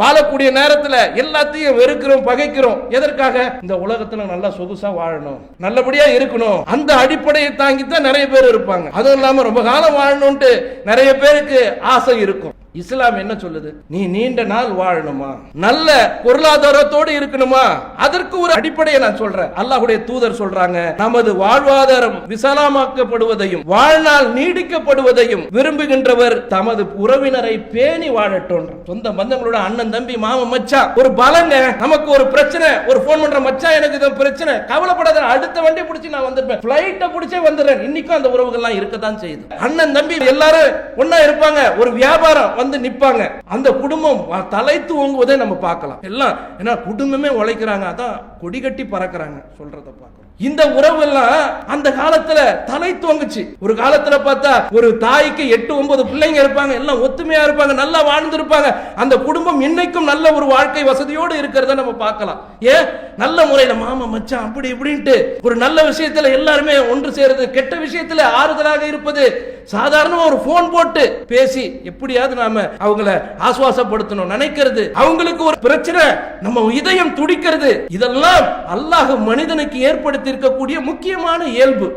வாழக்கூடிய நேரத்துல எல்லாத்தையும் வெறுக்கிறோம் பகைக்கிறோம். எதற்காக? இந்த உலகத்துல நல்லா சொகுசா வாழணும். நல்லபடியா இருக்கணும். அந்த அடிப்படையை தாங்கி தான் நிறைய பேர் இருப்பாங்க. அதுவும் இல்லாம ரொம்ப காலம் வாழணும்ட்டு நிறைய பேருக்கு ஆசை இருக்கும். இஸ்லாம் என்ன சொல்லுது? நீ நீண்ட நாள் வாழணுமா? நல்ல பொருளாதாரத்தோடு இருக்கணுமா? அதற்கு ஒரு அடிப்படையை நான் சொல்றேன். அல்லாஹுடைய தூதர் சொல்றாங்க நமது வாழ்வாதாரம் விசாலமாக்கப்படுவதையும் வாழ்நாள் நீடிக்கப்படுவதையும் விரும்புகின்றவர் தமது உறவினரை பேணி வாழட்டும். சொந்த பந்தங்களோட அண்ணன் தம்பி மாமன் மச்சா ஒரு பலங்க நமக்கு ஒரு பிரச்சனை ஒரு போன் பண்ற மச்சா எனக்கு இது பிரச்சனை. கவலைப்படாத அடுத்த வண்டி பிடிச்சி நான் வந்திருப்பேன். பிளைட்டை பிடிச்சே வந்துடுறேன். இன்னைக்கும் அந்த உறவுகள்லாம் இருக்கத்தான் செய்யுது. அண்ணன் தம்பி எல்லாரும் ஒன்னா இருப்பாங்க. ஒரு வியாபாரம் வந்து நிப்பாங்க. அந்த குடும்பம் தலை தலைத்து ஓங்குவதை நம்ம பார்க்கலாம். எல்லாம் ஏன்னா குடும்பமே உழைக்கிறாங்க. அதான் கொடி கட்டி பறக்குறாங்க. சொல்றதை பார்க்கலாம் இந்த உறவு எல்லாம் அந்த காலத்துல தலை தோங்குச்சு ஒரு காலத்துல பார்த்தா ஒரு தாய்க்கு எட்டு ஒன்பது பிள்ளைங்க இருப்பாங்க. எல்லாம் ஒத்துமையா இருப்பாங்க நல்லா வாழ்ந்து இருப்பாங்க அந்த குடும்பம் இன்னைக்கும் நல்ல ஒரு வாழ்க்கை வசதியோடு இருக்கிறத நம்ம பார்க்கலாம். ஏன்? நல்ல முறையில மாமா மச்சான் அப்படி இப்படின்ட்டு. ஒரு நல்ல விஷயத்துல எல்லாருமே ஒன்று சேருது. கெட்ட விஷயத்துல ஆறுதலாக இருப்பது. சாதாரணமா ஒரு போன் போட்டு பேசி எப்படியாவது நாம அவங்கள ஆசுவாசப்படுத்தணும் நினைக்கிறது. அவங்களுக்கு ஒரு பிரச்சனை நம்ம இதயம் துடிக்கிறது. இதெல்லாம் அல்லாஹ் மனிதனுக்கு ஏற்படுத்தி இருக்கக்கூடிய முக்கியமான இயல்பு.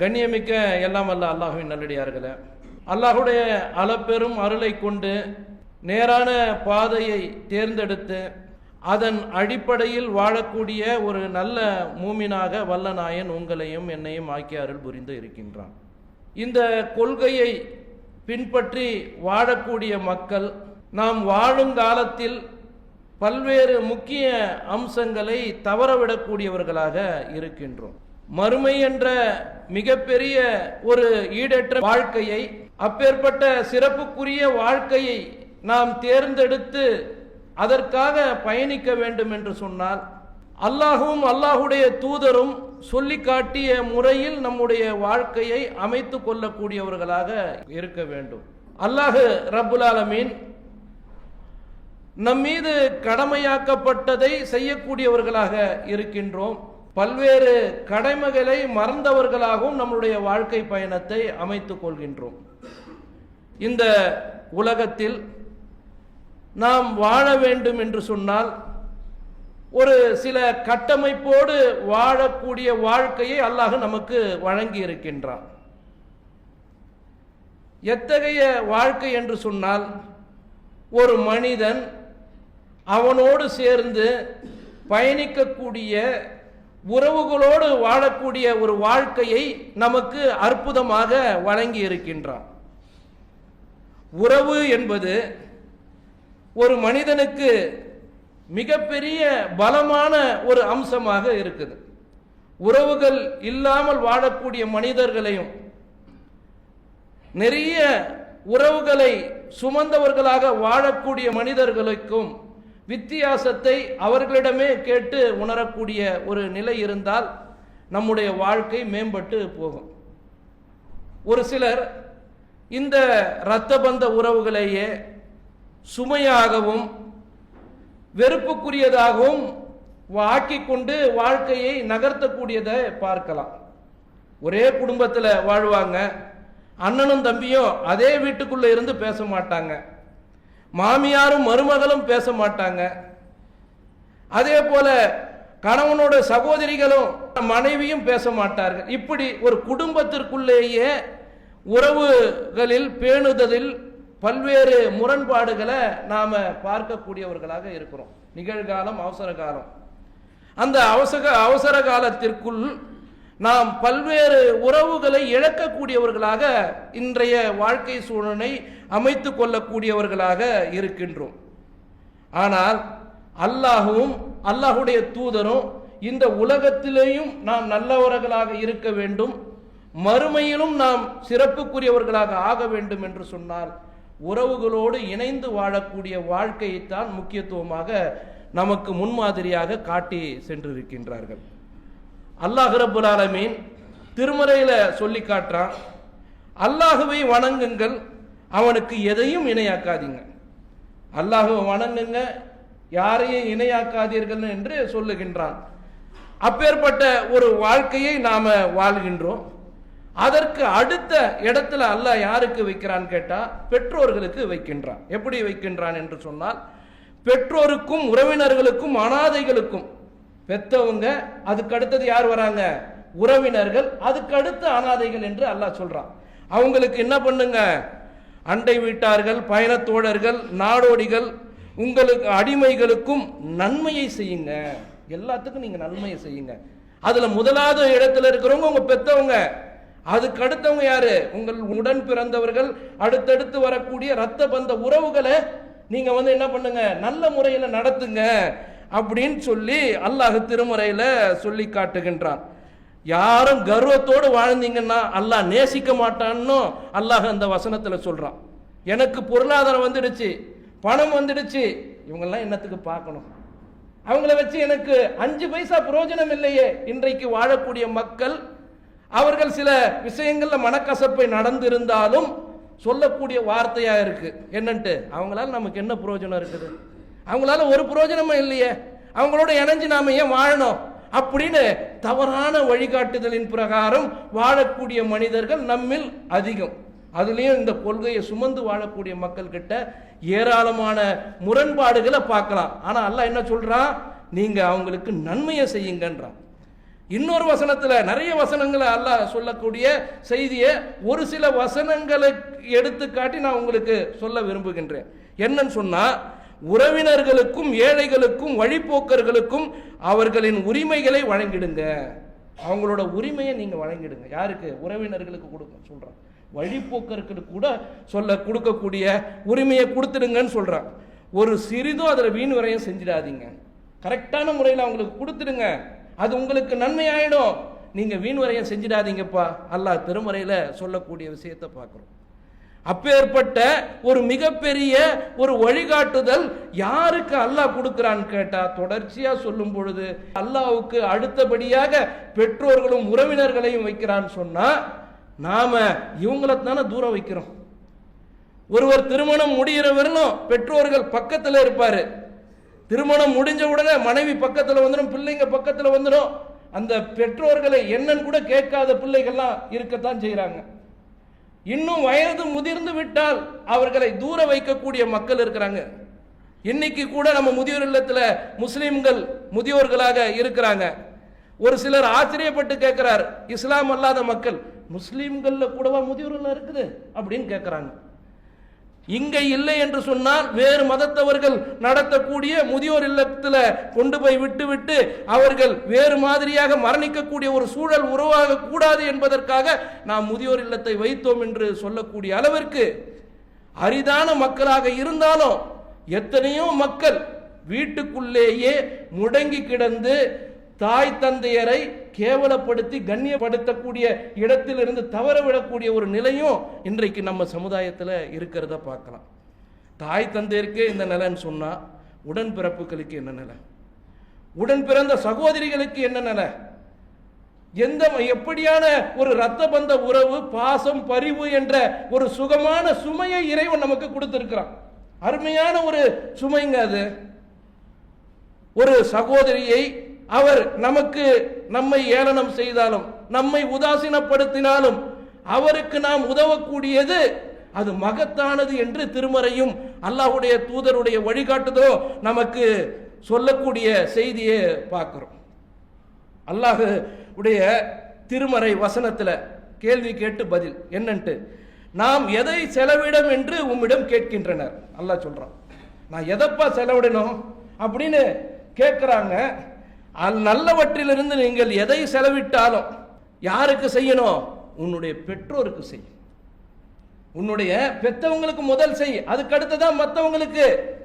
கண்ணியமிக்க எல்லாம் அல்ல அல்லாஹுவின் நல்லடியார்களே அல்லாஹுடைய அளப்பெரும் அருளை கொண்டு நேரான பாதையை தேர்ந்தெடுத்து அதன் அடிப்படையில் வாழக்கூடிய ஒரு நல்ல மூமினாக வல்லநாயன் உங்களையும் என்னையும் ஆக்கி அருள் புரிந்து இருக்கின்றான். இந்த கொள்கையை பின்பற்றி வாழக்கூடிய மக்கள் நாம் வாழும் காலத்தில் பல்வேறு முக்கிய அம்சங்களை தவறவிடக்கூடியவர்களாக இருக்கின்றோம். மறுமை என்ற மிகப்பெரிய ஒரு ஈடற்ற வாழ்க்கையை அப்பேற்பட்ட சிறப்புக்குரிய வாழ்க்கையை நாம் தேர்ந்தெடுத்து அதற்காக பயணிக்க வேண்டும் என்று சொன்னால் அல்லாஹும் அல்லாஹுடைய தூதரும் சொல்லி காட்டிய முறையில் நம்முடைய வாழ்க்கையை அமைத்து கொள்ளக்கூடியவர்களாக இருக்க வேண்டும். அல்லாஹு ரபுல் ஆலமீன் நம் மீது கடமையாக்கப்பட்டதை செய்யக்கூடியவர்களாக இருக்கின்றோம். பல்வேறு கடமைகளை மறந்தவர்களாகவும் நம்முடைய வாழ்க்கை பயணத்தை அமைத்துக் கொள்கின்றோம். இந்த உலகத்தில் நாம் வாழ வேண்டும் என்று சொன்னால் ஒரு சில கட்டமைப்போடு வாழக்கூடிய வாழ்க்கையை அல்லாஹ் நமக்கு வழங்கி இருக்கின்றான். எத்தகைய வாழ்க்கை என்று சொன்னால் ஒரு மனிதன் அவனோடு சேர்ந்து பயணிக்கக்கூடிய உறவுகளோடு வாழக்கூடிய ஒரு வாழ்க்கையை நமக்கு அற்புதமாக வழங்கி இருக்கின்றான். உறவு என்பது ஒரு மனிதனுக்கு மிகப்பெரிய பலமான ஒரு அம்சமாக இருக்குது. உறவுகள் இல்லாமல் வாழக்கூடிய மனிதர்களையும் நிறைய உறவுகளை சுமந்தவர்களாக வாழக்கூடிய மனிதர்களுக்கும் வித்தியாசத்தை அவர்களிடமே கேட்டு உணரக்கூடிய ஒரு நிலை இருந்தால் நம்முடைய வாழ்க்கை மேம்பட்டு போகும். ஒரு சிலர் இந்த இரத்த பந்த உறவுகளையே சுமையாகவும் வெறுப்புக்குரியதாகவும் ஆக்கி கொண்டு வாழ்க்கையை நகர்த்தக்கூடியதை பார்க்கலாம். ஒரே குடும்பத்தில் வாழ்வாங்க அண்ணனும் தம்பியும் அதே வீட்டுக்குள்ளே இருந்து பேச மாட்டாங்க. மாமியாரும் மருமகளும் பேச மாட்டாங்க. அதே போல கணவனோட சகோதரிகளும் மனைவியும் பேச மாட்டார்கள். இப்படி ஒரு குடும்பத்திற்குள்ளேயே உறவுகளில் பேணுதலில் பல்வேறு முரண்பாடுகளை நாம் பார்க்கக்கூடியவர்களாக இருக்கிறோம். நிகழ்காலம் அவசர காலம் அந்த அவசர அவசர காலத்திற்குள் நாம் பல்வேறு உறவுகளை இழக்கக்கூடியவர்களாக இன்றைய வாழ்க்கை சூழலை அமைத்து கொள்ளக்கூடியவர்களாக இருக்கின்றோம். ஆனால் அல்லாஹுவும் அல்லாஹுடைய தூதரும் இந்த உலகத்திலேயும் நாம் நல்லவர்களாக இருக்க வேண்டும். மறுமையிலும் நாம் சிறப்புக்குரியவர்களாக ஆக வேண்டும் என்று சொன்னால் உறவுகளோடு இணைந்து வாழக்கூடிய வாழ்க்கையைத்தான் முக்கியத்துவமாக நமக்கு முன்மாதிரியாக காட்டி சென்றிருக்கின்றார்கள். அல்லாஹ் ரப்புல் ஆலமீன் திருமறையில் சொல்லி காட்டுறான் அல்லாஹுவை வணங்குங்கள் அவனுக்கு எதையும் இணையாக்காதீங்க. அல்லாஹுவை வணங்குங்க யாரையும் இணையாக்காதீர்கள் என்று சொல்லுகின்றான். அப்பேற்பட்ட ஒரு வாழ்க்கையை நாம் வாழ்கின்றோம். அதற்கு அடுத்த இடத்துல அல்லாஹ் யாருக்கு வைக்கிறான் கேட்டால் பெற்றோர்களுக்கு வைக்கின்றான். எப்படி வைக்கின்றான் என்று சொன்னால் பெற்றோருக்கும் உறவினர்களுக்கும் அனாதைகளுக்கும் பெத்தவங்க அதுக்கு அடுத்தது யார் வராங்க? உறவினர்கள் அதுக்கு அடுத்து அனாதைகள் என்று அல்லாஹ் சொல்றான். அவங்களுக்கு என்ன பண்ணுங்க? அண்டை வீட்டார்கள் பயணத்தோழர்கள் நாடோடிகள் உங்களுக்கு அடிமைகளுக்கும் நன்மையை செய்யுங்க. எல்லாத்துக்கும் நீங்க நன்மையை செய்யுங்க. அதுல முதலாவது இடத்துல இருக்கிறவங்க உங்க பெத்தவங்க. அதுக்கு அடுத்தவங்க யாரு? உங்கள் உடன் பிறந்தவர்கள் அடுத்தடுத்து வரக்கூடிய ரத்த பந்த உறவுகளை நீங்க வந்து என்ன பண்ணுங்க? நல்ல முறையில் நடத்துங்க. அப்படின்னு சொல்லி அல்லாஹ் திருமுறையில் சொல்லி காட்டுகின்றான். யாரும் கர்வத்தோடு வாழ்ந்தீங்கன்னா அல்லாஹ் நேசிக்க மாட்டான்னு அல்லாஹ் அந்த வசனத்தில் சொல்கிறான் எனக்கு பொருளாதாரம் வந்துடுச்சு பணம் வந்துடுச்சு இவங்கெல்லாம் என்னத்துக்கு பார்க்கணும்? அவங்கள வச்சு எனக்கு அஞ்சு பைசா பிரயோஜனம் இல்லையே இன்றைக்கு வாழக்கூடிய மக்கள் அவர்கள் சில விஷயங்களில் மனக்கசப்பை நடந்திருந்தாலும் சொல்லக்கூடிய வார்த்தையாக இருக்குது என்னன்ட்டு? அவங்களால் நமக்கு என்ன பிரயோஜனம் இருக்குது? அவங்களால ஒரு பிரயோஜனமும் இல்லையே. அவங்களோட இணைஞ்சு நாம ஏன் வாழணும்? அப்படின்னு தவறான வழிகாட்டுதலின் பிரகாரம் வாழக்கூடிய மனிதர்கள் நம்மில் அதிகம். அதுலேயும் இந்த கொள்கையை சுமந்து வாழக்கூடிய மக்கள் கிட்ட ஏராளமான முரண்பாடுகளை பார்க்கலாம். ஆனால் அல்லாஹ் என்ன சொல்றான்? நீங்க அவங்களுக்கு நன்மையை செய்யுங்கன்றான். இன்னொரு வசனத்தில் நிறைய வசனங்களை அல்லாஹ் சொல்லக்கூடிய செய்தியை ஒரு சில வசனங்களை எடுத்துக்காட்டி நான் உங்களுக்கு சொல்ல விரும்புகின்றேன். என்னன்னு சொன்னா உறவினர்களுக்கும் ஏழைகளுக்கும் வழிப்போக்கர்களுக்கும் அவர்களின் உரிமைகளை வழங்கிடுங்க. அவங்களோட உரிமையை நீங்கள் வழங்கிடுங்க. யாருக்கு? உறவினர்களுக்கு கொடுக்க சொல்கிறான் வழிப்போக்கர்களுக்கு கூட சொல்ல கொடுக்கக்கூடிய உரிமையை கொடுத்துடுங்கன்னு சொல்கிறான் ஒரு சிறிதும் அதில் வீண் வரையும் செஞ்சிடாதீங்க. கரெக்டான முறையில் அவங்களுக்கு கொடுத்துடுங்க. அது உங்களுக்கு நன்மை ஆகிடும் நீங்கள் வீண் வரையும் செஞ்சிடாதீங்கப்பா. அல்லாஹ் திருமறையில் சொல்லக்கூடிய விஷயத்தை பார்க்குறோம். அப்பேற்பட்ட ஒரு மிகப்பெரிய ஒரு வழிகாட்டுதல் யாருக்கு அல்லாஹ் கொடுக்கிறான்னு கேட்டா தொடர்ச்சியா சொல்லும் பொழுது அல்லாவுக்கு அடுத்தபடியாக பெற்றோர்களும் உறவினர்களையும் வைக்கிறான்னு சொன்னா நாம இவங்களை தானே தூரம் வைக்கிறோம். ஒருவர் திருமணம் முடிகிற வரலும் பெற்றோர்கள் பக்கத்தில் இருப்பாரு. திருமணம் முடிஞ்ச உடனே மனைவி பக்கத்தில் வந்துடும் பிள்ளைங்க பக்கத்தில் வந்துடும் அந்த பெற்றோர்களை என்னன்னு கூட கேட்காத பிள்ளைகள்லாம் இருக்கத்தான் செய்கிறாங்க இன்னும் வயது முதிர்ந்து விட்டால் அவர்களை தூர வைக்கக்கூடிய மக்கள் இருக்கிறாங்க. இன்னைக்கு கூட நம்ம முதியோர் இல்லத்தில் முஸ்லீம்கள் முதியோர்களாக இருக்கிறாங்க. ஒரு சிலர் ஆச்சரியப்பட்டு கேட்கிறார் இஸ்லாம் அல்லாத மக்கள் முஸ்லீம்களில் கூடவா முதியோர் இருக்குது? அப்படின்னு கேட்கிறாங்க. இங்கே இல்லை என்று சொன்னால் வேறு மதத்தவர்கள் நடத்தக்கூடிய முதியோர் இல்லத்தில் கொண்டு போய் விட்டுவிட்டு அவர்கள் வேறு மாதிரியாக மரணிக்கக்கூடிய ஒரு சூழல் உருவாக கூடாது என்பதற்காக நாம் முதியோர் இல்லத்தை வைத்தோம் என்று சொல்லக்கூடிய அளவிற்கு அரிதான மக்களாக இருந்தாலும் எத்தனையோ மக்கள் வீட்டுக்குள்ளேயே முடங்கி கிடந்து தாய் தந்தையரை கேவலப்படுத்தி கண்ணியப்படுத்தக்கூடிய இடத்திலிருந்து தவற விடக்கூடிய ஒரு நிலையும் இன்றைக்கு நம்ம சமுதாயத்தில் இருக்கிறத பார்க்கலாம். தாய் தந்தையருக்கு இந்த நிலைன்னு சொன்னால் உடன் பிறப்புகளுக்கு என்ன நிலை? உடன் பிறந்த சகோதரிகளுக்கு என்ன நிலை? எந்த எப்படியான ஒரு ரத்த பந்த உறவு பாசம் பரிவு என்ற ஒரு சுகமான சுமையை இறைவன் நமக்கு கொடுத்திருக்கிறான். அருமையான ஒரு சுமைங்க அது. ஒரு சகோதரியை அவர் நமக்கு நம்மை ஏளனம் செய்தாலும் நம்மை உதாசீனப்படுத்தினாலும் அவருக்கு நாம் உதவக்கூடியது அது மகத்தானது என்று திருமறையும் அல்லாஹுடைய தூதருடைய வழிகாட்டுதோ நமக்கு சொல்லக்கூடிய செய்தியை பார்க்கிறோம். அல்லாஹு உடைய திருமறை வசனத்தில் கேள்வி கேட்டு பதில் என்னன்ட்டு நாம் எதை செலவிடும் என்று உம்மிடம் கேட்கின்றனர். அல்லாஹ் சொல்கிறான் நான் எதப்பா செலவிடணும் அப்படின்னு கேட்குறாங்க நல்லவற்றிலிருந்து நீங்கள் எதை செலவிட்டாலும் யாருக்கு செய்யணும்? உன்னுடைய பெற்றோருக்கு செய் உன்னுடைய பெற்றவங்களுக்கு முதல் செய். அதுக்கு அடுத்ததான் மற்றவங்களுக்கு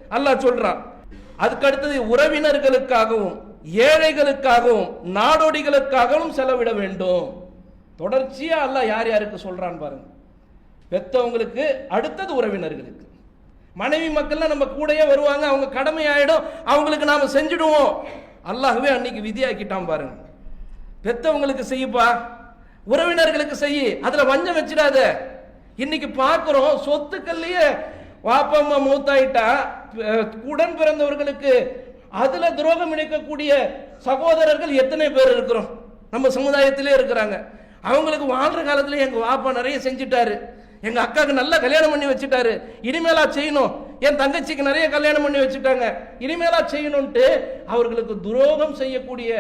அல்லாஹ் சொல்றான். அதுக்கு அடுத்தது உறவினர்களுக்காகவும் ஏழைகளுக்காகவும் நாடோடிகளுக்காகவும் செலவிட வேண்டும். தொடர்ச்சியா அல்லாஹ் யார் யாருக்கு சொல்றான் பாருங்க. பெற்றவங்களுக்கு அடுத்தது உறவினர்களுக்கு. மனைவி மக்கள்லாம் நம்ம கூடயே வருவாங்க. அவங்க கடமை ஆயிடும் அவங்களுக்கு நாம செஞ்சிடுவோம். அல்லாஹ்வே அன்னைக்கு விதியாக்கிட்டான் பாருங்க. பெத்தவங்களுக்கு செய்யுப்பா. உறவினர்களுக்கு செய்யி. அதுல வஞ்சம் வச்சிடாத. இன்னைக்கு பார்க்குறோம் சொத்துக்கள்லயே வாப்பா அம்மா மூத்தாயிட்டா. உடன் பிறந்தவர்களுக்கு அதுல துரோகம் இணைக்கக்கூடிய சகோதரர்கள் எத்தனை பேர் இருக்கிறோம்? நம்ம சமுதாயத்திலே இருக்கிறாங்க. அவங்களுக்கு வாழ்ற காலத்துல எங்க வாப்பா நிறைய செஞ்சுட்டாரு. எங்க அக்காவுக்கு நல்ல கல்யாணம் பண்ணி வச்சுட்டாரு. இனிமேலா செய்யணும். என் தங்கச்சிக்கு நிறைய கல்யாணம் பண்ணி வச்சுட்டாங்க. இனிமேலா செய்யணும்ட்டு அவர்களுக்கு துரோகம் செய்யக்கூடிய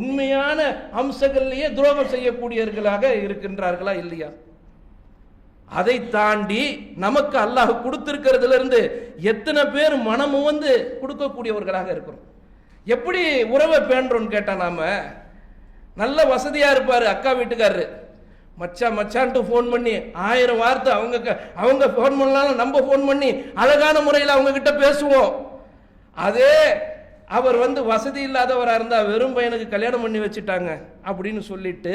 உண்மையான அம்சங்கள்லேயே துரோகம் செய்யக்கூடியவர்களாக இருக்கின்றார்களா இல்லையா? அதை தாண்டி நமக்கு அல்லாஹ் கொடுத்திருக்கிறதுல இருந்து எத்தனை பேர் மனமும் வந்து கொடுக்கக்கூடியவர்களாக இருக்கிறோம். எப்படி உறவை பேண்டுறோம்னு கேட்டா நாம? நல்ல வசதியா இருப்பாரு அக்கா வீட்டுக்காரரு. மச்சான் மச்சான்ட்டு ஃபோன் பண்ணி ஆயிரம் வார்த்தை அவங்க க- அவங்க ஃபோன் பண்ணாலும் நம்ம ஃபோன் பண்ணி அழகான முறையில் அவங்கக்கிட்ட பேசுவோம். அதே அவர் வந்து வசதி இல்லாதவராக இருந்தால் வெறும் பையனுக்கு கல்யாணம் பண்ணி வச்சுட்டாங்க அப்படின்னு சொல்லிட்டு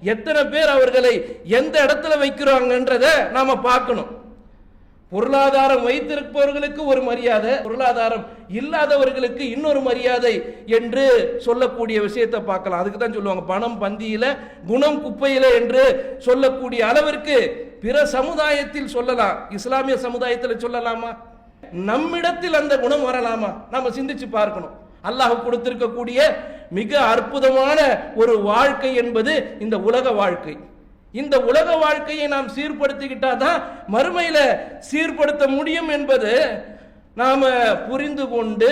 எத்தனை பேர் அவர்களை எந்த இடத்துல வைக்கிறாங்கன்றத நாம் பார்க்கணும். பொருளாதாரம் வைத்திருப்பவர்களுக்கு ஒரு மரியாதை பொருளாதாரம் இல்லாதவர்களுக்கு இன்னொரு மரியாதை என்று சொல்லக்கூடிய விஷயத்தை பார்க்கலாம். அதுக்கு தான் சொல்லுவாங்க பணம் பந்தியில குணம் குப்பையில என்று சொல்லக்கூடிய அளவிற்கு பிற சமுதாயத்தில் சொல்லலாம். இஸ்லாமிய சமுதாயத்தில் சொல்லலாமா? நம்மிடத்தில் அந்த குணம் வரலாமா? நம்ம சிந்திச்சு பார்க்கணும். அல்லாஹ் கொடுத்திருக்கக்கூடிய மிக அற்புதமான ஒரு வாழ்க்கை என்பது இந்த உலக வாழ்க்கை. இந்த உலக வாழ்க்கையை நாம் சீர்படுத்திக்கிட்டா தான் மறுமையில் சீர்படுத்த முடியும் என்பது நாம் புரிந்து கொண்டு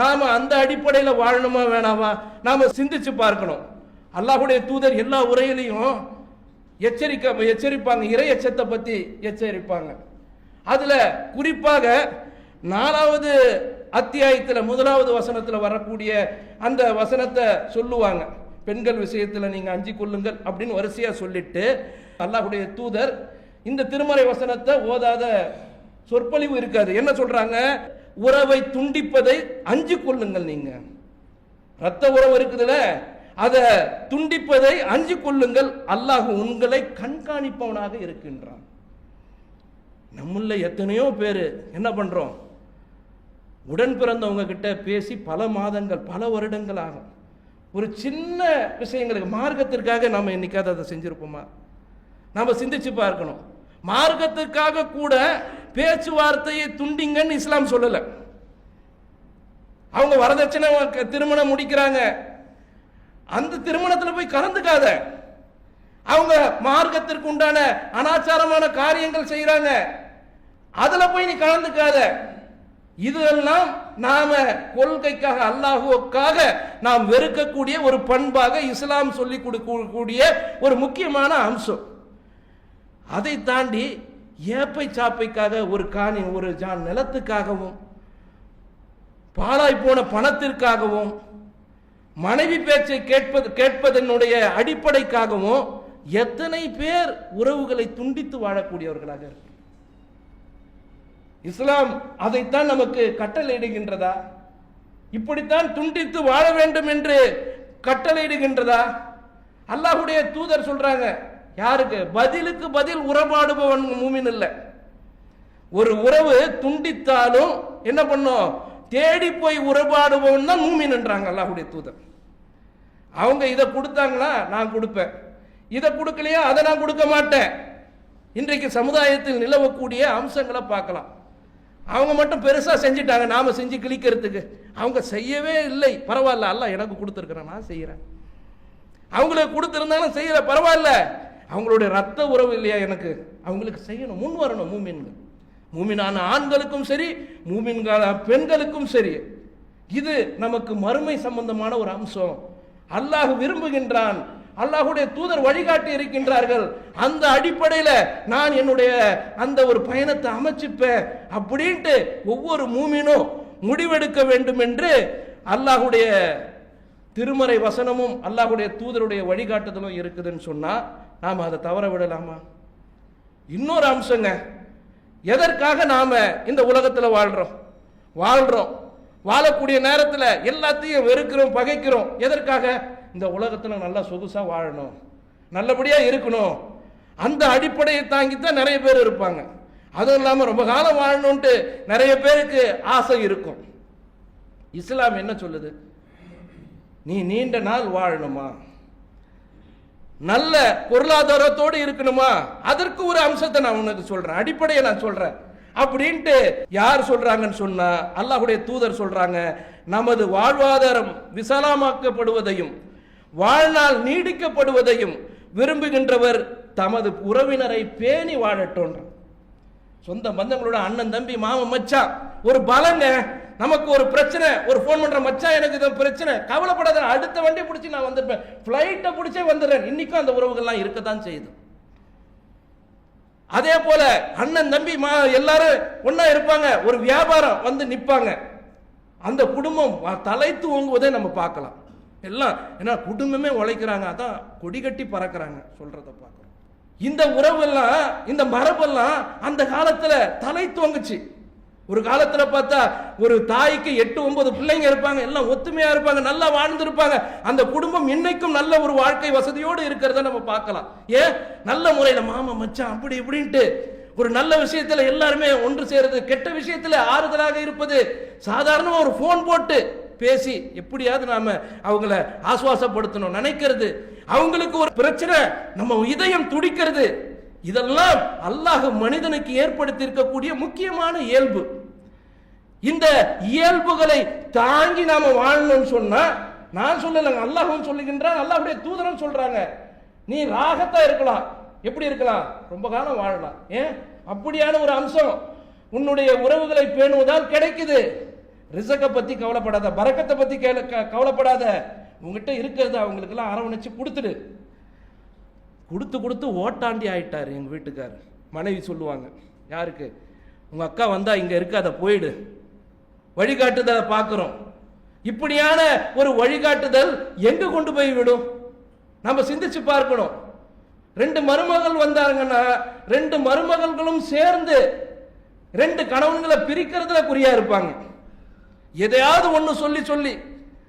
நாம் அந்த அடிப்படையில் வாழணுமா வேணாமா? நாம் சிந்திச்சு பார்க்கணும். அல்லாஹுடைய தூதர் எல்லா உரையிலையும் எச்சரிக்க எச்சரிப்பாங்க. இறை எச்சத்தை பற்றி எச்சரிப்பாங்க. அதில் குறிப்பாக நாலாவது அத்தியாயத்தில் முதலாவது வசனத்தில் வரக்கூடிய அந்த வசனத்தை சொல்லுவாங்க. பெண்கள் விஷயத்தில் நீங்கள் அஞ்சு கொள்ளுங்கள் அப்படின்னு வரிசையாக சொல்லிட்டு அல்லாஹுடைய தூதர் இந்த திருமறை வசனத்தை ஓதாத சொற்பொழிவு இருக்காது. என்ன சொல்றாங்க? உறவை துண்டிப்பதை அஞ்சு கொள்ளுங்கள் நீங்க. ரத்த உறவு இருக்குதுல்ல அதை துண்டிப்பதை அஞ்சு கொள்ளுங்கள். அல்லாஹ் உங்களை கண்காணிப்பவனாக இருக்கின்றான். நம்மள எத்தனையோ பேர் என்ன பண்றோம்? உடன் பிறந்தவங்க கிட்ட பேசி பல மாதங்கள் பல வருடங்கள் ஆகும். ஒரு சின்ன விஷயங்களுக்கு மார்க்கத்திற்காக நம்ம என்னைக்காவது அதை செஞ்சுருப்போமா? நாம சிந்திச்சு பார்க்கணும். மார்க்கத்துக்காக கூட பேச்சுவார்த்தையை துண்டிங்கன்னு இஸ்லாம் சொல்லலை. அவங்க வரதட்சணை திருமணம் முடிக்கிறாங்க. அந்த திருமணத்தில் போய் கலந்துக்காத. அவங்க மார்க்கத்திற்கு உண்டான அனாச்சாரமான காரியங்கள் செய்யறாங்க அதில் போய் நீ கலந்துக்காத. இதெல்லாம் நாம கொள்கைக்காக அல்லாஹுவுக்காக நாம் வெறுக்கக்கூடிய ஒரு பண்பாக இஸ்லாம் சொல்லி கொடுக்கக்கூடிய ஒரு முக்கியமான அம்சம். அதை தாண்டி ஏப்பை சாப்பைக்காக ஒரு காணி ஒரு ஜான் நிலத்துக்காகவும் பாலாய் போன பணத்திற்காகவும் மனைவி பேச்சை கேட்பது கேட்பதனுடைய அடிப்படைக்காகவும் எத்தனை பேர் உறவுகளை துண்டித்து வாழக்கூடியவர்களாக இருக்கும் இஸ்லாம் அதைத்தான் நமக்கு கட்டளையிடுகின்றதா? இப்படித்தான் துண்டித்து வாழ வேண்டும் என்று கட்டளையிடுகின்றதா? அல்லாஹுடைய தூதர் சொல்றாங்க யாருக்கு? பதிலுக்கு பதில் உறவாடுபவன் மூமின் இல்லை. ஒரு உறவு துண்டித்தாலும் என்ன பண்ணும்? தேடி போய் உறவாடுபவன் தான் மூமின்ன்றாங்க அல்லாஹுடைய தூதர். அவங்க இதை கொடுத்தாங்கன்னா நான் கொடுப்பேன். இதை கொடுக்கலையா? அதை நான் கொடுக்க மாட்டேன். இன்றைக்கு சமுதாயத்தில் நிலவக்கூடிய அம்சங்களை பார்க்கலாம். அவங்க மட்டும் பெருசாக செஞ்சிட்டாங்க நாம் செஞ்சு கிழிக்கிறதுக்கு. அவங்க செய்யவே இல்லை. பரவாயில்ல அல்லாஹ் எனக்கு கொடுத்துருக்குறேன் நான் செய்கிறேன் அவங்களுக்கு கொடுத்துருந்தாலும் செய்யல பரவாயில்ல. அவங்களுடைய ரத்த உறவு இல்லையா எனக்கு? அவங்களுக்கு செய்யணும் முன் வரணும் மூமின்கள். மூமினான ஆண்களுக்கும் சரி மூமின்கான பெண்களுக்கும் சரி. இது நமக்கு மறுமை சம்பந்தமான ஒரு அம்சம். அல்லாஹ் விரும்புகின்றான் அல்லாஹுடைய தூதர் வழிகாட்டி இருக்கின்றார்கள். அந்த அடிப்படையில் நான் என்னுடைய அந்த ஒரு பயணத்தை அமைச்சிப்பேன் அப்படின்ட்டு ஒவ்வொரு மூமினும் முடிவெடுக்க வேண்டும் என்று அல்லாஹுடைய திருமறை வசனமும் அல்லாஹுடைய தூதருடைய வழிகாட்டுதலும் இருக்குதுன்னு சொன்னா நாம் அதை தவற விடலாமா? இன்னொரு அம்சங்க எதற்காக நாம இந்த உலகத்தில் வாழ்றோம்? வாழ்றோம். வாழக்கூடிய நேரத்தில் எல்லாத்தையும் வெறுக்கிறோம் பகைக்கிறோம். எதற்காக? இந்த உலகத்துல நல்லா சொகுசாக வாழணும். நல்லபடியாக இருக்கணும். அந்த அடிப்படையை தாங்கி தான் நிறைய பேர் இருப்பாங்க. அதுவும் இல்லாமல் ரொம்ப காலம் வாழணும்ட்டு நிறைய பேருக்கு ஆசை இருக்கும். இஸ்லாம் என்ன சொல்லுது? நீ நீண்ட நாள் வாழணுமா? நல்ல பொருளாதாரத்தோடு இருக்கணுமா? அதற்கு ஒரு அம்சத்தை நான் உனக்கு சொல்றேன். அடிப்படையை நான் சொல்றேன். அப்படின்ட்டு யார் சொல்றாங்கன்னு சொன்னா அல்லாஹுடைய தூதர் சொல்றாங்க நமது வாழ்வாதாரம் விசாலமாக்கப்படுவதையும் வாழ்நாள் நீடிக்கப்படுவதையும் விரும்புகின்றவர் தமது உறவினரை பேணி வாழட்டோன்ற. சொந்த பந்தங்களோட அண்ணன் தம்பி மாமன் மச்சான் ஒரு பலங்க. நமக்கு ஒரு பிரச்சனை ஒரு ஃபோன் பண்ற மச்சான் எனக்கு இது பிரச்சனை. கவலைப்படாத அடுத்த வண்டி பிடிச்சி நான் வந்திருப்பேன் ஃப்ளைட்டை பிடிச்சே வந்துடுறேன். இன்னைக்கும் அந்த உறவுகள்லாம் இருக்கத்தான் செய்யுது. அதே போல அண்ணன் தம்பி மா எல்லாரும் ஒன்னா இருப்பாங்க. ஒரு வியாபாரம் வந்து நிற்பாங்க அந்த குடும்பம் தலை தலைத்து ஓங்குவதை நம்ம பார்க்கலாம். எல்லாம் ஏன்னா குடும்பமே உழைக்கிறாங்க. அதான் கொடி கட்டி பறக்கிறாங்க. சொல்றத பார்க்குறோம். இந்த உறவெல்லாம் இந்த மரபெல்லாம் அந்த காலத்தில் தலை துவங்குச்சு. ஒரு காலத்தில் பார்த்தா ஒரு தாய்க்கு எட்டு ஒன்பது பிள்ளைங்க இருப்பாங்க. எல்லாம் ஒத்துமையாக இருப்பாங்க. நல்லா வாழ்ந்துருப்பாங்க. அந்த குடும்பம் இன்னைக்கும் நல்ல ஒரு வாழ்க்கை வசதியோடு இருக்கிறத நம்ம பார்க்கலாம். ஏன்? நல்ல முறையில் மாமா மச்சான் அப்படி இப்படின்ட்டு. ஒரு நல்ல விஷயத்தில் எல்லாருமே ஒன்று சேருது. கெட்ட விஷயத்தில் ஆறுதலாக இருப்பது. சாதாரணமாக ஒரு ஃபோன் போட்டு பேசி எப்படியாவது நாம அவங்கள ஆசுவாசப்படுத்தணும் நினைக்கிறது. அவங்களுக்கு ஒரு பிரச்சனை நம்ம இதயம் துடிக்கிறது. இதெல்லாம் அல்லாஹ் மனிதனுக்கு ஏற்படுத்தி இருக்கக்கூடிய முக்கியமான இயல்பு. இந்த இயல்புகளை தாங்கி நாம வாழணும்னு சொன்னா நான் சொல்லலைங்க அல்லாஹும் சொல்லுகின்றான் அல்லாஹுடைய தூதரம் சொல்றாங்க. நீ ராகத்தா இருக்கலாம். எப்படி இருக்கலாம்? ரொம்ப காலம் வாழலாம். ஏன்? அப்படியான ஒரு அம்சம் உன்னுடைய உறவுகளை பேணுவதால் கிடைக்குது. ரிசக்கை பற்றி கவலைப்படாத பரக்கத்தை பற்றி கேள- க- கவலைப்படாத. உங்ககிட்ட இருக்கிறத அவங்களுக்கெல்லாம் அரவணைச்சு கொடுத்துடு. கொடுத்து கொடுத்து ஓட்டாண்டி ஆயிட்டார் எங்கள் வீட்டுக்கார். மனைவி சொல்லுவாங்க யாருக்கு? உங்கள் அக்கா வந்தா இங்க இருக்காத போயிடு. வழிகாட்டுதலை பார்க்குறோம் இப்படியான ஒரு வழிகாட்டுதல் எங்கே கொண்டு போய் விடும்? நம்ம சிந்திச்சு பார்க்கணும். ரெண்டு மருமகள் வந்தாங்கன்னா ரெண்டு மருமகள்களும் சேர்ந்து ரெண்டு கணவன்களை பிரிக்கிறதுல குறியா இருப்பாங்க. எதையாவது ஒன்று சொல்லி சொல்லி.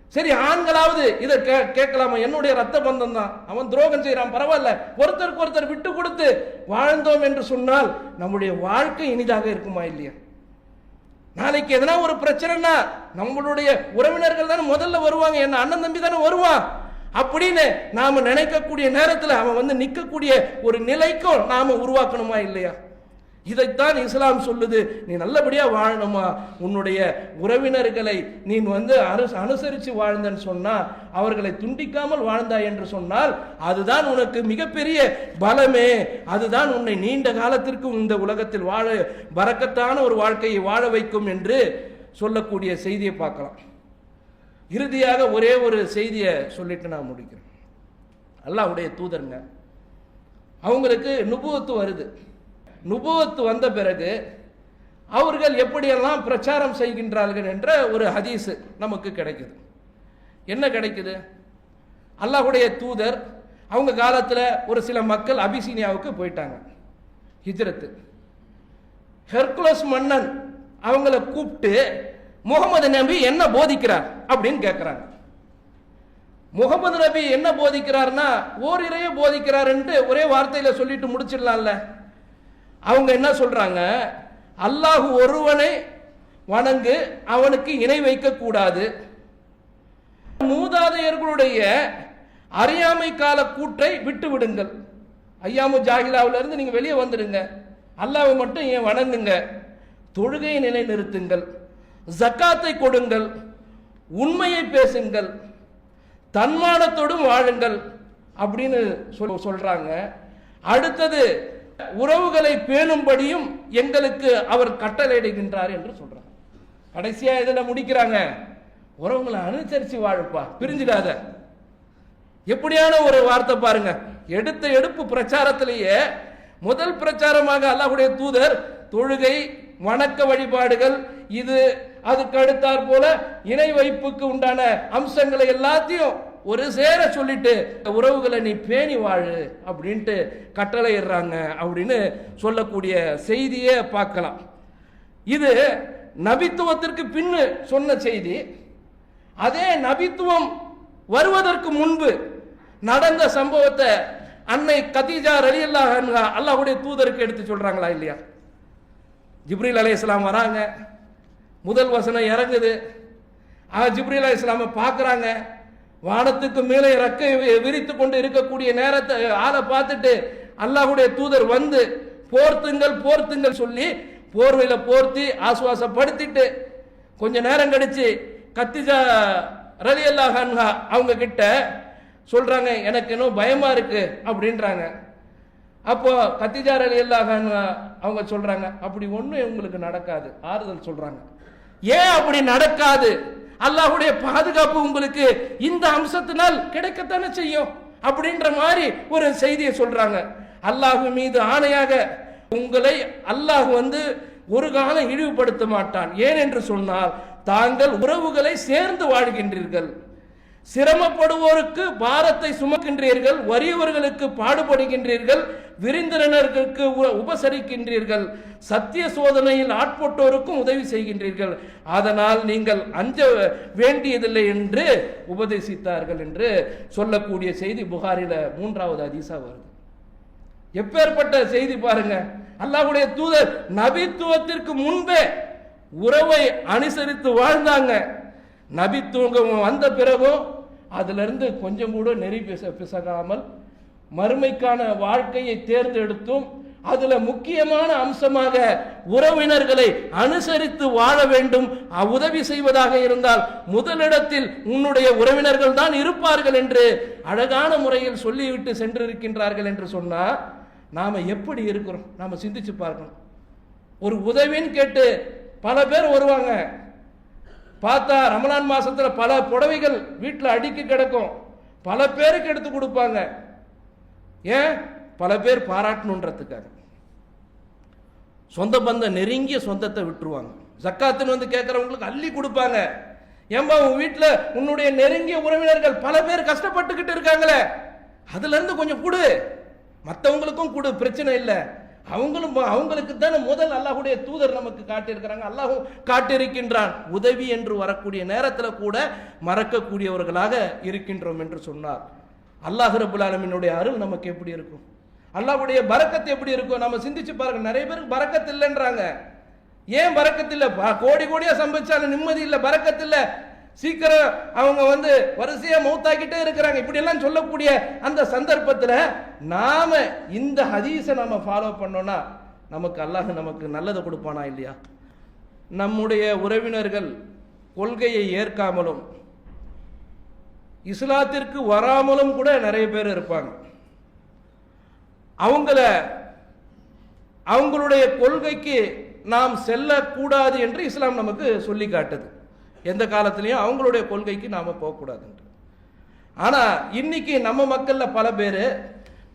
சரி ஆண்களாவது இதை கே- கேட்கலாமா? என்னுடைய ரத்த பந்தம் தான் அவன் துரோகம் செய்கிறான் பரவாயில்ல. ஒருத்தருக்கு ஒருத்தர் விட்டு கொடுத்து வாழ்ந்தோம் என்று சொன்னால் நம்முடைய வாழ்க்கை இனிதாக இருக்குமா இல்லையா? நாளைக்கு எதனா ஒரு பிரச்சனைனா நம்மளுடைய உறவினர்கள் தானே முதல்ல வருவாங்க. என்ன அண்ணன் தம்பி தானே வருவான். அப்படின்னு நாம நினைக்கக்கூடிய நேரத்தில் அவன் வந்து நிற்கக்கூடிய ஒரு நிலைக்கும் நாம உருவாக்கணுமா இல்லையா? இதைத்தான் இஸ்லாம் சொல்லுது. நீ நல்லபடியாக வாழணுமா? உன்னுடைய உறவினர்களை நீ வந்து அனு அனுசரித்து வாழ்ந்தன்னு சொன்னால் அவர்களை துண்டிக்காமல் வாழ்ந்தாய் என்று சொன்னால் அதுதான் உனக்கு மிகப்பெரிய பலமே. அதுதான் உன்னை நீண்ட காலத்திற்கும் இந்த உலகத்தில் வாழ பறக்கத்தான ஒரு வாழ்க்கையை வாழ வைக்கும் என்று சொல்லக்கூடிய செய்தியை பார்க்கலாம். இறுதியாக ஒரே ஒரு செய்தியை சொல்லிட்டு நான் முடிக்கிறேன். அல்லாவுடைய தூதருங்க. அவங்களுக்கு நுபுவத்து வருது. நுபுவத்து வந்த பிறகு அவர்கள் எப்படியெல்லாம் பிரச்சாரம் செய்கின்றார்கள் என்ற ஒரு ஹதீஸு நமக்கு கிடைக்குது. என்ன கிடைக்குது? அல்லாஹுடைய தூதர் அவங்க காலத்தில் ஒரு சில மக்கள் அபிசீனியாவுக்கு போயிட்டாங்க. ஹிஜ்ரத்து. ஹெர்குலஸ் மன்னன் அவங்கள கூப்பிட்டு முகமது நபி என்ன போதிக்கிறார்? அப்படின்னு கேட்குறாங்க முகமது நபி என்ன போதிக்கிறார்னா ஓரிரையே போதிக்கிறாருன்ட்டு ஒரே வார்த்தையில் சொல்லிட்டு முடிச்சிடலாம்ல. அவங்க என்ன சொல்றாங்க? அல்லாஹ் ஒருவனை வணங்கு அவனுக்கு இணை வைக்க கூடாது. மூதாதையர்களுடைய அறியாமை கால கூற்றை விட்டு விடுங்கள். ஐயாமு ஜாகிலாவில இருந்து நீங்க வெளியே வந்துடுங்க. அல்லாவை மட்டும் ஏன் வணங்குங்க? தொழுகையை நிலைநிறுத்துங்கள். ஜக்காத்தை கொடுங்கள். உண்மையை பேசுங்கள். தன்மானத்தோடும் வாழுங்கள் அப்படின்னு சொல் சொல்றாங்க. அடுத்தது உறவுகளை பேணும்படியும் எங்களுக்கு அவர் கட்டளையிடுகின்றார் என்று சொல்றாங்க கடைசியா இதில் முடிக்கிறாங்க? உறவுகளை அனுசரிச்சு வாழ்ப்பா பிரிஞ்சிடாத. எப்படியான ஒரு வார்த்தை பாருங்க. எடுத்த எடுப்பு பிரச்சாரத்திலேயே முதல் பிரச்சாரமாக அல்லாஹுடைய தூதர் தொழுகை வணக்க வழிபாடுகள் இது அதுக்கு அடுத்தாற் போல இணை வைப்புக்கு உண்டான அம்சங்களை எல்லாத்தையும் ஒரு சேர சொல்லிட்டு உறவுகளை நீ பேணி வாழு அப்படின்ட்டு கட்டளையிடுறாங்க அப்படின்னு சொல்லக்கூடிய செய்தியே பார்க்கலாம். இது நபித்துவத்திற்கு பின்னு சொன்ன செய்தி. அதே நபித்துவம் வருவதற்கு முன்பு நடந்த சம்பவத்தை அன்னை கதீஜா ரலி அல்லாஹ் அல்லாஹுடைய தூதருக்கு எடுத்து சொல்றாங்களா இல்லையா? ஜிப்ரீல் இஸ்லாம் வராங்க. முதல் வசனம் இறங்குது. ஆ ஜிப்ரீல் இஸ்லாமை பார்க்குறாங்க. வானத்துக்கு மேலே ரெக்கை வி- விரித்து கொண்டு இருக்கக்கூடிய நேரத்தை ஆளை பார்த்துட்டு அல்லாஹுடைய தூதர் வந்து போர்த்துங்கள் போர்த்துங்கள் சொல்லி போர்வையில் போர்த்தி ஆசுவாசப்படுத்திட்டு கொஞ்ச நேரம் கழிச்சு கத்திஜா ரலி அல்லாஹா அவங்க கிட்ட சொல்றாங்க எனக்கு இன்னும் பயமா இருக்கு அப்படின்றாங்க. அப்போ கத்திஜா ரலி அல்லாஹ் அவங்க சொல்றாங்க அப்படி ஒன்றும் உங்களுக்கு நடக்காது ஆறுதல் சொல்றாங்க. ஏன் அப்படி நடக்காது? அல்லாஹுடைய பாதுகாப்பு உங்களுக்கு இந்த அம்சத்தினால் கிடைக்கத்தானே செய்யும்? அப்படின்ற மாதிரி ஒரு செய்தியை சொல்றாங்க. அல்லாஹ் மீது ஆணையாக உங்களை அல்லாஹ் வந்து ஒரு காலம் இழிவுபடுத்த மாட்டான். ஏன் என்று சொன்னால் தாங்கள் உறவுகளை சேர்ந்து வாழ்கின்றீர்கள். சிரமப்படுவோருக்கு பாரத்தை சுமக்கின்றீர்கள் வறியவர்களுக்கு பாடுபடுகின்றீர்கள் விருந்தினர்களுக்கு உ- உபசரிக்கின்றீர்கள் சத்திய சோதனையில் ஆட்பட்டோருக்கும் உதவி செய்கின்றீர்கள். அதனால் நீங்கள் அஞ்ச வேண்டியதில்லை என்று உபதேசித்தார்கள் என்று சொல்லக்கூடிய செய்தி புகாரில மூன்றாவது அதிசா வருது. எப்பேற்பட்ட செய்தி பாருங்க. அல்லாவுடைய தூதர் நபித்துவத்திற்கு முன்பே உறவை அனுசரித்து வாழ்ந்தாங்க. நபித்துவம் வந்த பிறகும் அதிலிருந்து கொஞ்சம் கூட நெறி பிச பிசகாமல் மறுமைக்கான வாழ்க்கையை தேர்ந்தெடுத்தும் அதுல முக்கியமான அம்சமாக உறவினர்களை அனுசரித்து வாழ வேண்டும். உதவி செய்வதாக இருந்தால் முதலிடத்தில் உன்னுடைய உறவினர்கள் தான் இருப்பார்கள் என்று அழகான முறையில் சொல்லிவிட்டு சென்றிருக்கின்றார்கள் என்று சொன்னால் நாம் எப்படி இருக்கிறோம்? நாம் சிந்திச்சு பார்க்கணும். ஒரு உதவின்னு கேட்டு பல பேர் வருவாங்க. பார்த்தா ரமலான் மாதத்தில் பல புடவைகள் வீட்டில் அடுக்கி கிடக்கும். பல பேருக்கு எடுத்து கொடுப்பாங்க. ஏன்? பல பேர் பாராட்டணுன்றதுக்காக. சொந்த பந்தம் நெருங்கிய சொந்தத்தை விட்டுருவாங்க. ஜக்காத்துன்னு வந்து கேட்குறவங்களுக்கு அள்ளி கொடுப்பாங்க. ஏம்பா உன் வீட்டில் உன்னுடைய நெருங்கிய உறவினர்கள் பல பேர் கஷ்டப்பட்டுக்கிட்டு இருக்காங்களே. அதுலேருந்து கொஞ்சம் கொடு. மற்றவங்களுக்கும் கொடு. பிரச்சனை இல்லை. அவங்களும் அவங்களுக்கு தானே முதல் அல்லாஹுடைய தூதர் நமக்கு காட்டியிருக்கிறாங்க. அல்லாஹும் காட்டியிருக்கின்றான். உதவி என்று வரக்கூடிய நேரத்தில் கூட மறக்கக்கூடியவர்களாக இருக்கின்றோம் என்று சொன்னார். அல்லாஹ் ரபுல் ஆலமீனுடைய அருள் நமக்கு எப்படி இருக்கும்? அல்லாஹுடைய பறக்கத்து எப்படி இருக்கும்? நம்ம சிந்திச்சு பாருங்க. நிறைய பேருக்கு பறக்கத்து இல்லைன்றாங்க. ஏன் பறக்கத்து இல்லை? ப- கோடி கோடியாக சம்பாதிச்சாலும் நிம்மதி இல்லை பறக்கத்து இல்லை. சீக்கிரம் அவங்க வந்து வரிசையா மௌத்தாக்கிட்டே இருக்கிறாங்க. இப்படி எல்லாம் சொல்லக்கூடிய அந்த சந்தர்ப்பத்தில் நாம இந்த ஹதீஸை நம்ம ஃபாலோ பண்ணோம்னா நமக்கு அல்லாஹ் நமக்கு நல்லதை கொடுப்பானா இல்லையா? நம்முடைய உறவினர்கள் கொள்கையை ஏற்காமலும் இஸ்லாத்திற்கு வராமலும் கூட நிறைய பேர் இருப்பாங்க. அவங்கள அவங்களுடைய கொள்கைக்கு நாம் செல்லக்கூடாது என்று இஸ்லாம் நமக்கு சொல்லி காட்டுது எந்த காலத்திலையும் அவங்களுடைய கொள்கைக்கு நாம் போகக்கூடாதுன்ட்டு. ஆனால் இன்னைக்கு நம்ம மக்களில் பல பேர்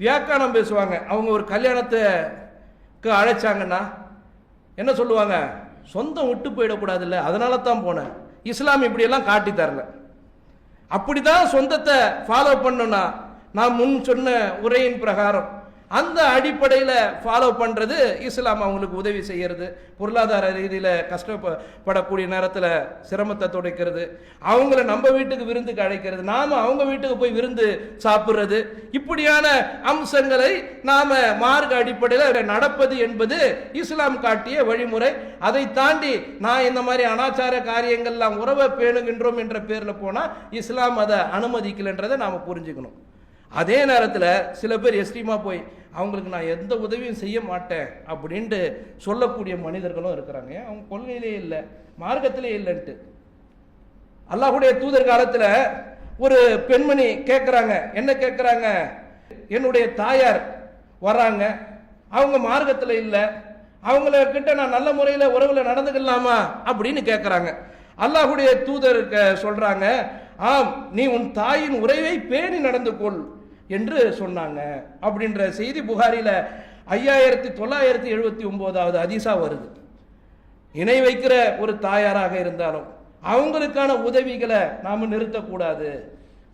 வியாக்கானம் பேசுவாங்க. அவங்க ஒரு கல்யாணத்துக்கு அழைச்சாங்கன்னா என்ன சொல்லுவாங்க? சொந்தம் விட்டு போயிடக்கூடாதுல்ல அதனால தான் போனேன். இஸ்லாம் இப்படியெல்லாம் காட்டி தரல. அப்படிதான் சொந்தத்தை ஃபாலோ பண்ணணும்னா நான் முன் சொன்ன உரையின் பிரகாரம் அந்த அடிப்படையில் ஃபாலோ பண்ணுறது இஸ்லாம் அவங்களுக்கு உதவி செய்கிறது பொருளாதார ரீதியில் கஷ்டப்படக்கூடிய நேரத்தில் சிரமத்தை துடைக்கிறது. அவங்கள நம்ம வீட்டுக்கு விருந்துக்கு அழைக்கிறது. நாம் அவங்க வீட்டுக்கு போய் விருந்து சாப்பிட்றது. இப்படியான அம்சங்களை நாம் மார்க்க அடிப்படையில் நடப்பது என்பது இஸ்லாம் காட்டிய வழிமுறை. அதை தாண்டி நான் இந்த மாதிரி அனாச்சார காரியங்கள்லாம் உறவை பேணுகின்றோம் என்ற பேரில் போனால் இஸ்லாம் அதை அனுமதிக்கலைன்றதை நாம் புரிஞ்சுக்கணும். அதே நேரத்தில் சில பேர் எஸ்டிமா போய் அவங்களுக்கு நான் எந்த உதவியும் செய்ய மாட்டேன் அப்படின்ட்டு சொல்லக்கூடிய மனிதர்களும் இருக்கிறாங்க. அவங்க கொள்கையிலே இல்லை மார்க்கத்திலே இல்லைன்ட்டு. அல்லாஹுடைய தூதர் காலத்தில் ஒரு பெண்மணி கேட்குறாங்க என்ன கேட்குறாங்க என்னுடைய தாயார் வர்றாங்க அவங்க மார்க்கத்தில் இல்லை அவங்கள கிட்ட நான் நல்ல முறையில் உறவில் நடந்துக்கலாமா அப்படின்னு கேட்குறாங்க அல்லாஹுடைய தூதர் சொல்கிறாங்க ஆம் நீ உன் தாயின் உறவை பேணி நடந்து கொள். என்று சொன்னாங்க. அப்படின்ற செய்தி புகாரில் ஐயாயிரத்தி தொள்ளாயிரத்தி எழுபத்தி ஒம்போதாவது அதிசா வருது. இணை வைக்கிற ஒரு தாயாராக இருந்தாலும் அவங்களுக்கான உதவிகளை நாம் நிறுத்தக்கூடாது.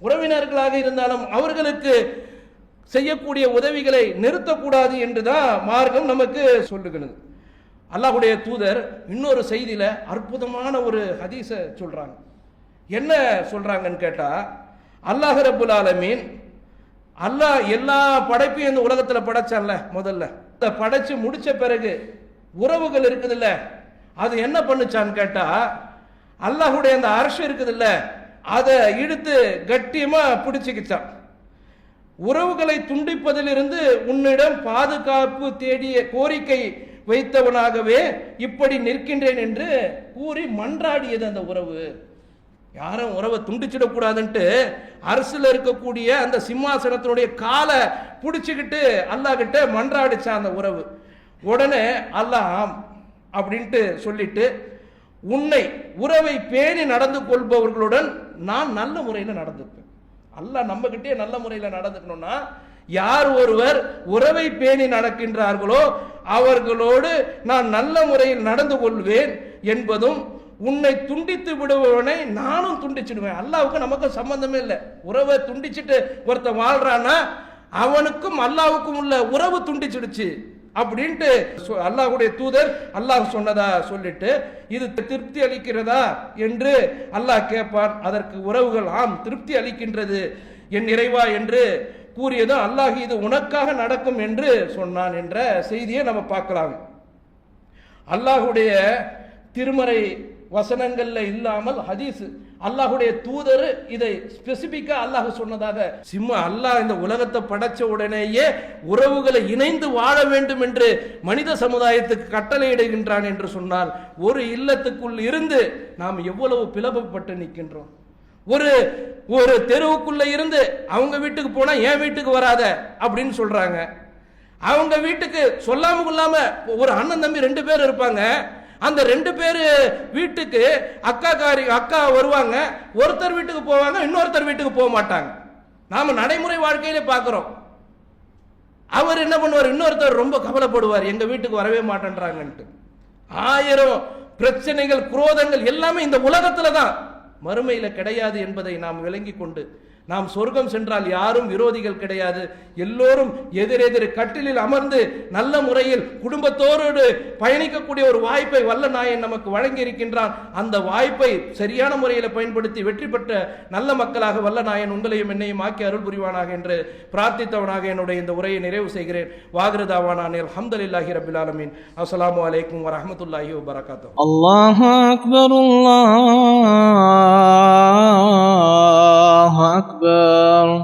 உறவினர்களாக இருந்தாலும் அவர்களுக்கு செய்யக்கூடிய உதவிகளை நிறுத்தக்கூடாது என்று தான் மார்க்கம் நமக்கு சொல்லுகிறது. அல்லாஹுடைய தூதர் இன்னொரு செய்தியில் அற்புதமான ஒரு ஹதீஸை சொல்கிறாங்க என்ன சொல்கிறாங்கன்னு கேட்டால் அல்லாஹ் ரபுல் ஆலமீன் அல்லாஹ் எல்லா படைப்பையும் இந்த உலகத்தில் படைச்சான்ல முதல்ல. இந்த படைச்சு முடிச்ச பிறகு உறவுகள் இருக்குதுல்ல அது என்ன பண்ணுச்சான்னு கேட்டா அல்லாஹுடைய அந்த அரசு இருக்குதுல்ல அதை இழுத்து கட்டியமா பிடிச்சிக்கிச்சான். உறவுகளை துண்டிப்பதிலிருந்து உன்னிடம் பாதுகாப்பு தேடிய கோரிக்கை வைத்தவனாகவே இப்படி நிற்கின்றேன் என்று கூறி மன்றாடியது அந்த உறவு. யாரும் உறவை துண்டிச்சிடக்கூடாதுன்ட்டு அரசில் இருக்கக்கூடிய அந்த சிம்மாசனத்தினுடைய காலை பிடிச்சிக்கிட்டு அல்லாஹ் கிட்ட மன்றாடிச்சான் அந்த உறவு. உடனே அல்லாஹ் அப்படின்ட்டு சொல்லிட்டு உன்னை உறவை பேணி நடந்து கொள்பவர்களுடன் நான் நல்ல முறையில் நடந்துப்பேன். அல்லாஹ் நம்ம கிட்டே நல்ல முறையில் நடந்துக்கணும்னா யார் ஒருவர் உறவை பேணி நடக்கின்றார்களோ அவர்களோடு நான் நல்ல முறையில் நடந்து கொள்வேன் என்பதும் உன்னை துண்டித்து விடுபவனை நானும் துண்டிச்சிடுவேன். அல்லாவுக்கு நமக்கு சம்பந்தமே இல்லை. உறவை துண்டிச்சிட்டு ஒருத்தன் வாழ்றான்னா அவனுக்கும் அல்லாவுக்கும் உள்ள உறவு துண்டிச்சிடுச்சு அப்படின்ட்டு சொ- தூதர் அல்லாஹ் சொன்னதா சொல்லிட்டு இது திருப்தி அளிக்கிறதா என்று அல்லாஹ் கேட்பான். அதற்கு உறவுகள் ஆம் திருப்தி அளிக்கின்றது. என் இறைவா என்று கூறியதும் அல்லாஹ் இது உனக்காக நடக்கும் என்று சொன்னான் என்ற செய்தியை நம்ம பார்க்கலாம். அல்லாஹுடைய திருமறை வசனங்கள்ல இல்லாமல் ஹதீஸ். அல்லாஹுடைய தூதர் இதை ஸ்பெசிபிக்கா அல்லாஹ் சொன்னதாக சிம்ம அல்லாஹ் இந்த உலகத்தை படைச்ச உடனேயே உறவுகளை இணைந்து வாழ வேண்டும் என்று மனித சமுதாயத்துக்கு கட்டளையிடுகின்றான் என்று சொன்னால் ஒரு இல்லத்துக்குள் இருந்து நாம் எவ்வளவு பிளவுபட்டு நிற்கின்றோம். ஒரு ஒரு தெருவுக்குள்ள இருந்து அவங்க வீட்டுக்கு போனா என் வீட்டுக்கு வராத அப்படின்னு சொல்றாங்க. அவங்க வீட்டுக்கு சொல்லாம கொள்ளாம ஒரு அண்ணன் தம்பி ரெண்டு பேர் இருப்பாங்க. அந்த ரெண்டு பேர் வீட்டுக்கு அக்கா காரி அக்கா வருவாங்க. ஒருத்தர் வீட்டுக்கு போவாங்க இன்னொருத்தர் வீட்டுக்கு போக மாட்டாங்க. நாம் நடைமுறை வாழ்க்கையிலே பார்க்குறோம். அவர் என்ன பண்ணுவார்? இன்னொருத்தர் ரொம்ப கவலைப்படுவார். எங்கள் வீட்டுக்கு வரவே மாட்டேன்றாங்கன்ட்டு. ஆயிரம் பிரச்சனைகள் குரோதங்கள் எல்லாமே இந்த உலகத்துல தான். மறுமையில் கிடையாது என்பதை நாம் விளங்கி கொண்டு நாம் சொர்க்கம் சென்றால் யாரும் விரோதிகள் கிடையாது. எல்லோரும் எதிரெதிர் கட்டிலில் அமர்ந்து நல்ல முறையில் குடும்பத்தோரோடு பயணிக்கக்கூடிய ஒரு வாய்ப்பை வல்ல நாயன் நமக்கு வழங்கி இருக்கின்றான் அந்த வாய்ப்பை சரியான முறையில் பயன்படுத்தி வெற்றி பெற்ற நல்ல மக்களாக வல்ல நாயன் உங்களையும் என்னையும் ஆக்கி அருள் புரிவானாக என்று பிரார்த்தித்தவனாக என்னுடைய இந்த உரையை நிறைவு செய்கிறேன். வாகிருதாவானானே அலமதுல்லாஹி ரபிலாலமின் அஸ்லாம் வலைக்கும் வரமத்துல்லாஹி வபரகாத்தூ அல்லாஹ் அக்பர் அல்லாஹ் அக்பர் أكبر